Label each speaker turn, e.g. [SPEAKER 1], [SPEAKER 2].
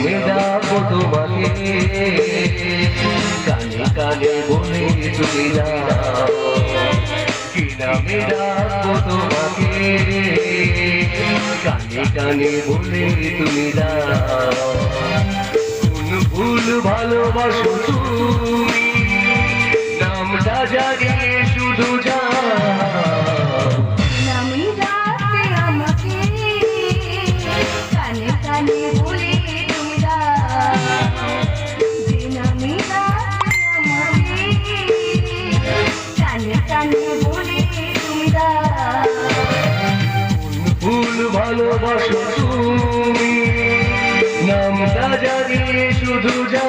[SPEAKER 1] নামে ডাকো তোমাকে কানে কানে বলে তুমি কি নামে ডাকো তোমাকে কানে কানে বলে তুমি কোন ভুল ভালোবাসো তুমি? ভালোবাসো তুমি। নামটা জানিয়ে শুধু যা